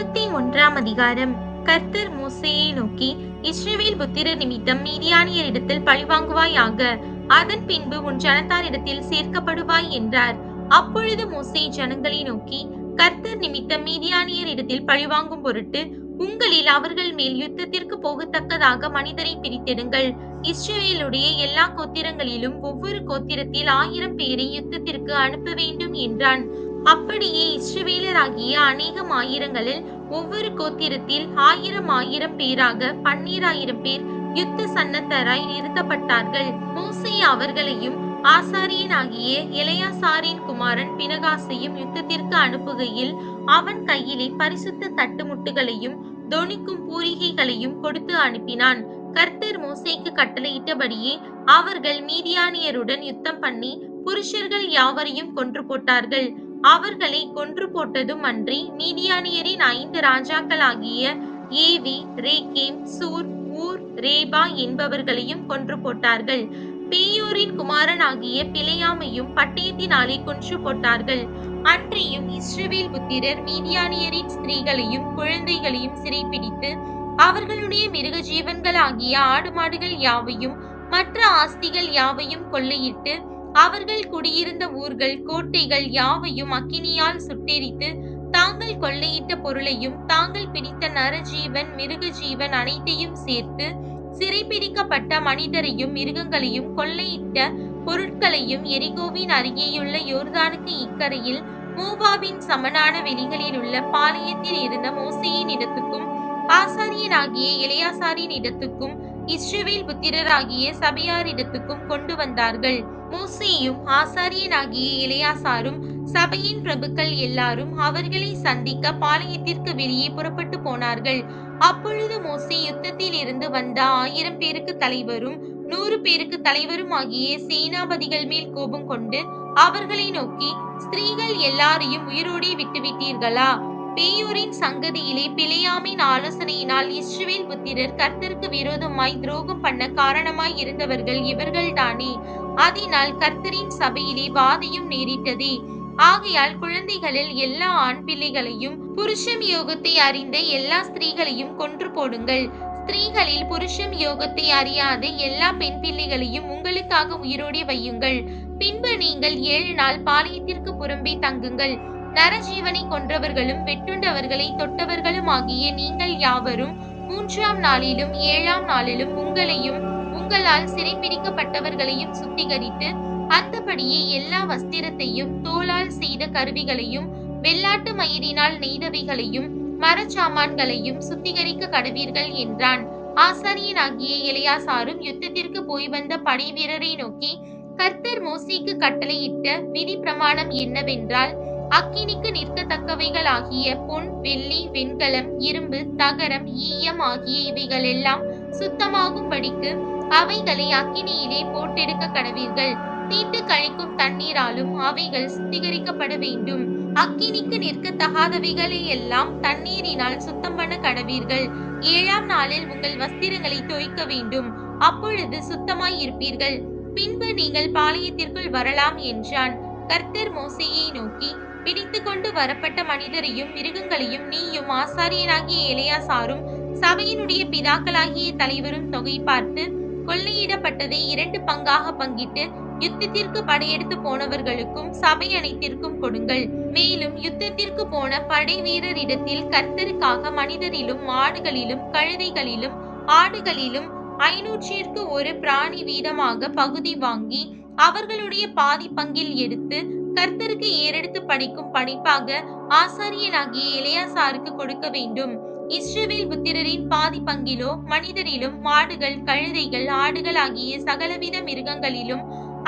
முப்பத்தி ஒன்றாம் அதிகாரம். கர்த்தர் மோசையை நோக்கி இஸ்ரவேல் புத்திரர் நிமித்தம் மீதியானியரிடத்தில் பழிவாங்குவாயாக அதன் பின்பு உன் ஜனத்தாரிடத்தில் சேர்க்கப்படுவாய் என்றார். அப்பொழுது மோசை ஜனங்களை நோக்கி கர்த்தர் நிமித்தம் மீதியானியரிடத்தில் பழிவாங்கும் பொருட்டு உங்களில் அவர்கள் மேல் யுத்தத்திற்கு போகத்தக்கதாக மனிதரை பிரித்தெடுங்கள். இஸ்ரேலுடைய எல்லா கோத்திரங்களிலும் ஒவ்வொரு கோத்திரத்தில் ஆயிரம் பேரை யுத்தத்திற்கு அனுப்ப வேண்டும் என்றான். அப்படியே இஸ்ரவேலராகிய அநேகம் ஆயிரங்களில் ஒவ்வொரு கோத்திரத்தில் ஆயிரம் ஆயிரம் பேராக பன்னீராயிரம் பேர் யுத்த சன்னத்தராய் நிறுத்தப்பட்டார்கள். மோசே அவர்களையும் ஆசாரியனாகிய எலையாசாரின் குமாரன் பினகாசையும் யுத்தத்திற்கு அனுப்புகையில் அவன் கையிலே பரிசுத்த தட்டுமுட்டுகளையும் தொனிக்கும் பூரிகைகளையும் கொடுத்து அனுப்பினான். கர்த்தர் மோசைக்கு கட்டளையிட்டபடியே அவர்கள் மீதியானியருடன் யுத்தம் பண்ணி புருஷர்கள் யாவரையும் கொன்று போட்டார்கள். அவர்களை கொன்று போட்டதும் அன்றி மீதியானியரின் ஐந்து ராஜாக்களாகிய ஏவி ரேகேம் சூர் ஊர் ரேபா என்பவர்களையும் கொன்று போட்டார்கள். பேயோரின் குமாரனாகிய பிழையாமையும் பட்டயத்தினாலே கொன்று போட்டார்கள். அன்றியும் இஸ்ரவேல் புத்திரர் மீதியானியரின் ஸ்திரீகளையும் குழந்தைகளையும் சிறைப்பிடித்து அவர்களுடைய மிருக ஜீவன்களாகிய ஆடு மாடுகள் யாவையும் மற்ற ஆஸ்திகள் யாவையும் கொள்ளையிட்டு அவர்கள் குடியிருந்த ஊர்கள் கோட்டைகள் யாவையும் அக்கினியால் சுட்டெரித்து தாங்கள் கொள்ளையிட்ட பொருளையும் தாங்கள் பிடித்த நரஜீவன் மிருக ஜீவன் அனைத்தையும் சேர்த்து சிறைப்பிடிக்கப்பட்ட மனிதரையும் மிருகங்களையும் கொள்ளையிட்ட பொருட்களையும் எரிகோவின் அருகேயுள்ள யோர்தானுக்கு இக்கரையில் மூவாவின் சமனான வெளிகளில் உள்ள பாளையத்தில் இருந்த மோசையின் இடத்துக்கும் ஆசாரியனாகிய இளையாசாரின் இடத்துக்கும் இஸ்ரவேல் புத்திரராகிய சபையாரிடத்துக்கும் கொண்டு வந்தார்கள். மோசேயும் ஆசாரியனாகிய இளையாசாரும் சபையின் பிரபுக்கள் எல்லாரும் அவர்களை சந்திக்க பாளையத்திற்கு வெளியே புறப்பட்டு போனார்கள். அப்பொழுது மோசே யுத்தத்தில் இருந்து வந்த ஆயிரம் பேருக்கு தலைவரும் நூறு பேருக்கு தலைவரும் ஆகிய சேனாபதிகள் மேல் கோபம் கொண்டு அவர்களை நோக்கி ஸ்திரீகள் எல்லாரையும் உயிரோடே விட்டுவிட்டீர்களா? பேயூரின் சங்கதியிலே பிழையாமின் ஆலோசனையினால் இஸ்ரவேல் புத்திரர் கர்த்தருக்கு விரோதமாய் துரோகம் பண்ண காரணமாய் இருந்தவர்கள் இவர்கள்தானே. அதனால் கர்த்தரின் சபையிலே வாதையும் நேரிட்டதே. ஆகையால் குழந்தைகளில் எல்லா ஆண் பிள்ளைகளையும் புருஷம் யோகத்தை அறிந்த எல்லா ஸ்திரீகளையும் கொன்று போடுங்கள். ஸ்திரீகளில் புருஷம் யோகத்தை அறியாத எல்லா பெண் பிள்ளைகளையும் உங்களுக்காக உயிரோடி வையுங்கள். பின்பு நீங்கள் ஏழு நாள் பாளையத்திற்கு புறம்பே தங்குங்கள். நரஜீவனை கொன்றவர்களும் வெட்டுண்டவர்களை தொட்டவர்களும் ஆகிய நீங்கள் யாவரும் மூன்றாம் நாளிலும் ஏழாம் நாளிலும் உங்களையும் உங்களால் சிறைப்பிடிக்கப்பட்டவர்களையும் சுத்திகரித்து அந்தபடியே எல்லா வஸ்திரத்தையும் தோளால் செய்த கருவிகளையும் வெள்ளாட்டு மயிரினால் நெய்தவைகளையும் மரச்சாமான்களையும் சுத்திகரிக்க கடவீர்கள் என்றான். ஆசாரியனாகிய இளையாசாரும் யுத்தத்திற்கு போய் வந்த படை வீரரை நோக்கி கர்த்தர் மோசிக்கு கட்டளையிட்ட விதி பிரமாணம் என்னவென்றால் அக்கினிக்கு நிற்கத்தக்கவைகள் ஆகிய பொன் வெள்ளி வெண்கலம் இரும்பு தகரம் ஈயம் ஆகிய இவைகள் எல்லாம் சுத்தமாகும்படிக்கு அவைகளை அக்கினியிலே போட்டெடுக்க கடவீர்கள். தீட்டு கழிக்கும் தண்ணீராலும் அவைகள் சுத்திகரிக்கப்பட வேண்டும். அக்கினிக்கு நிற்கத்தகாதவைகளை எல்லாம் தண்ணீரினால் சுத்தம் பண்ண கடவீர்கள். ஏழாம் நாளில் உங்கள் வஸ்திரங்களை தோய்க்க வேண்டும். அப்பொழுது சுத்தமாய் இருப்பீர்கள் பின்பு நீங்கள் பாளையத்திற்குள் வரலாம் என்றான். கர்த்தர் மோசையை நோக்கி பிடித்து கொண்டு வரப்பட்ட மனிதரையும் மிருகங்களையும் நீயும் ஆசாரியனாகிய இளையாசாரும் சபையினுடைய பிதாக்களாகிய தலைவரும் தொகை பார்த்து கொள்ளையிடப்பட்டதை இரண்டு பங்காக பங்கிட்டு யுத்தத்திற்கு படையெடுத்து போனவர்களுக்கும் சபை அனைத்திற்கும் கொடுங்கள். மேலும் யுத்தத்திற்கு போன படை வீரரிடத்தில் கர்த்தருக்காக மனிதரிலும் மாடுகளிலும் கழுதைகளிலும் ஆடுகளிலும் ஐநூற்றிற்கு ஒரு பிராணி வீதமாக பகுதி வாங்கி அவர்களுடைய பாதி பங்கில் எடுத்து கர்த்தருக்கு ஏறெடுத்து படிக்கும் படைப்பாக ஆசாரியனாகிய இளையாசாருக்கு கொடுக்க வேண்டும். இஸ்ரேவேல் புத்திரரின் பாதி பங்கிலோ மனிதரிலும் மாடுகள் கழுதைகள் ஆடுகள் ஆகிய சகலவித மிருகங்களிலும்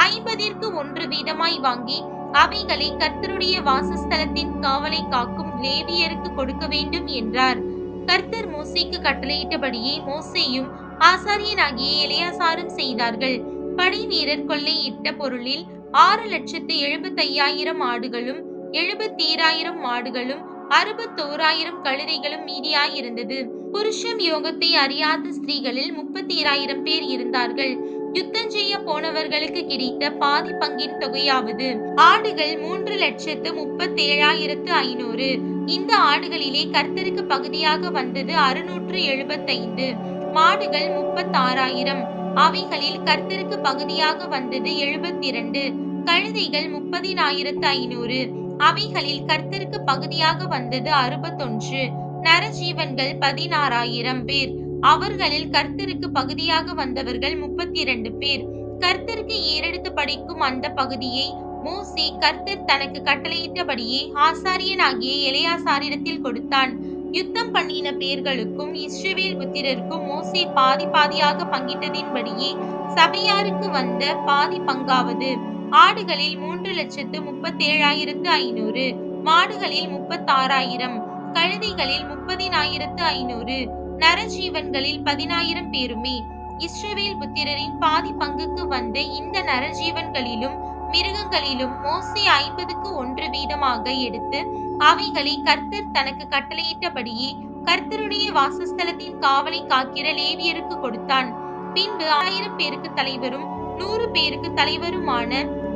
ஐம்பதிற்கு ஒன்று வீதமாய் வாங்கி அவைகளை கர்த்தருடைய வாசஸ்தலத்தின் காவலை காக்கும் லேவியருக்கு கொடுக்க வேண்டும் என்றார். கர்த்தர் மோசைக்கு கட்டளையிட்டபடியே மோசேயும் ஆசாரியனாகிய இளையாசாரும் செய்தார்கள். படை வீரர் கொள்ளையிட்ட பொருளில் ஆறு லட்சத்து எழுபத்தையாயிரம் ஆடுகளும் எழுபத்தீராயிரம் மாடுகளும் அறுபத்தோராயிரம் கழுதைகளும் மீதியாயிருந்தது. புருஷம் யோகத்தை அறியாத ஸ்திரீகளில் முப்பத்தீராயிரம் பேர் இருந்தார்கள். யுத்தம் செய்ய போனவர்களுக்கு கிடைத்த பாதி பங்கின் தொகையாவது ஆடுகள் மூன்று லட்சத்து முப்பத்தேழாயிரத்து ஐநூறு. இந்த ஆடுகளிலே கர்த்தருக்கு பகுதியாக வந்தது அறுநூற்று எழுபத்தைந்து. மாடுகள் முப்பத்தாறாயிரம். அவைகளில் கர்த்தருக்கு பகுதியாக வந்தது எழுபத்தி இரண்டு கழுதைகள் முப்பதினாயிரத்து ஐநூறு அவைகளில் கர்த்தருக்கு பகுதியாக வந்தது அறுபத்தொன்று நரஜீவன்கள் பதினாறாயிரம் பேர் அவர்களில் கர்த்தருக்கு பகுதியாக வந்தவர்கள் முப்பத்தி இரண்டு பேர். கர்த்தருக்கு ஏறெடுத்து படிக்கும் அந்த பகுதியை மோசே கர்த்தர் தனக்கு கட்டளையிட்டபடியே ஆசாரியனாகிய எலையாசாரிடத்தில் கொடுத்தான். யுத்தம் பண்ணின பேர்களுக்கும் இஸ்ரவேல் புத்திரருக்கும் மோசே பாதி பாதியாக பங்கிட்டதின்படியே சபையாருக்கு வந்த பாதி பங்காவது. ஆடுகளில் மூன்று லட்சத்து முப்பத்தேழாயிரத்து ஐநூறு மாடுகளில் முப்பத்தாறாயிரம் கழுதைகளில் முப்பதினாயிரத்து ஐநூறு நரஜீவன்களில் பதினாயிரம் பேருமே. இஸ்ரவேல் புத்திரரின் பாதி பங்குக்கு வந்த இந்த நரஜீவன்களிலும் மிருகங்களிலும் மோசே ஐம்பதுக்கு ஒன்று வீதமாக எடுத்து அவைகளை கர்த்தர் தனக்கு கட்டளையிட்டபடியே கர்த்தருடைய வாசஸ்தலத்தின் காவலை காக்கிற லேவியருக்கு கொடுத்தான். பின்பு ஆயிரம் பேருக்கு தலைவரும் நூறு பேருக்கு தலைவருமான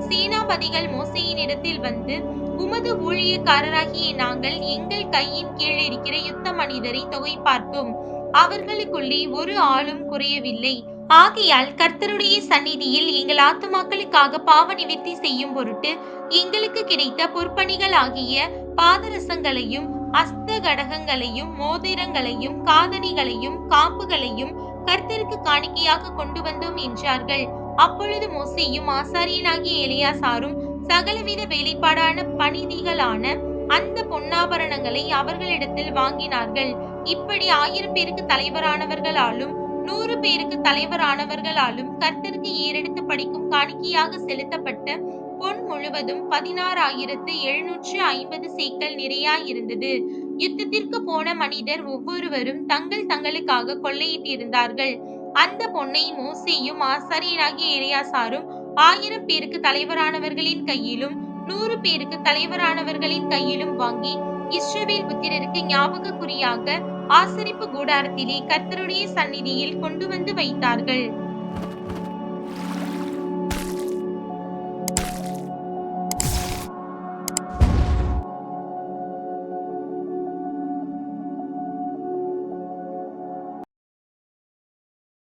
சேனாபதிகள் மோசையின் இடத்தில் வந்து உமது ஊழியக்காரராகிய நாங்கள் எங்கள் கையின் கீழ் இருக்கிற யுத்த மனிதரை தொகை பார்த்தோம் அவர்களுக்குள்ளே ஒரு ஆளும் குறையவில்லை. ஆகையால் கர்த்தருடைய சந்நிதியில் எங்கள் ஆத்துமாக்களுக்காக பாவ நிவர்த்தி செய்யும் பொருட்டு எங்களுக்கு கிடைத்த பொற்பணிகள் ஆகிய பாதரசங்களையும் அஸ்த கடகங்களையும் மோதிரங்களையும் காதணிகளையும் காப்புகளையும் கர்த்தருக்கு காணிக்கையாக கொண்டு வந்தோம் என்றார்கள். அப்பொழுது மோசையும் ஆசாரியனாகிய எலியாசாரும் சகலவித வெளிப்பாடான பணிதிகளான அந்த பொன்னாபரணங்களை அவர்களிடத்தில் வாங்கினார்கள். இப்படி ஆயிரம் பேருக்கு தலைவரானவர்களாலும் நூறு பேருக்கு தலைவரானவர்களாலும் கர்த்தருக்கு ஏறெடுத்து படிக்கும் காணிக்கையாக செலுத்தப்பட்ட பொன் முழுவதும் பதினாறாயிரத்து எழுநூற்று ஐம்பது சேக்கல் நிறையாயிருந்தது. யுத்தத்திற்கு போன மனிதர் ஒவ்வொருவரும் தங்கள் தங்களுக்காக கொள்ளையிட்டிருந்தார்கள் அந்த பொன்னை மோசேயும் ஆசாரியனாகிய இறையாசாரும் ஆயிரம் பேருக்கு தலைவரானவர்களின் கையிலும் நூறு பேருக்கு தலைவரானவர்களின் கையிலும் வாங்கி இஸ்ரவேல் புத்திரருக்கு ஞாபக குறியாக ஆசரிப்பு கூடாரத்திலே கர்த்தருடைய சந்நிதியில் கொண்டு வந்து வைத்தார்கள்.